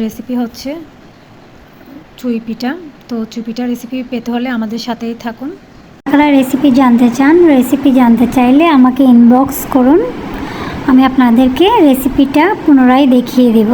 Recipe হচ্ছে চুই পিঠা। তো চুই পিঠা রেসিপি পেতে হলে আমাদের সাথেই থাকুন। আপনারা রেসিপি জানতে চান রেসিপি জানতে চাইলে আমাকে ইনবক্স করুন। আমি আপনাদেরকে রেসিপিটা পুনরায় দেখিয়ে দেব।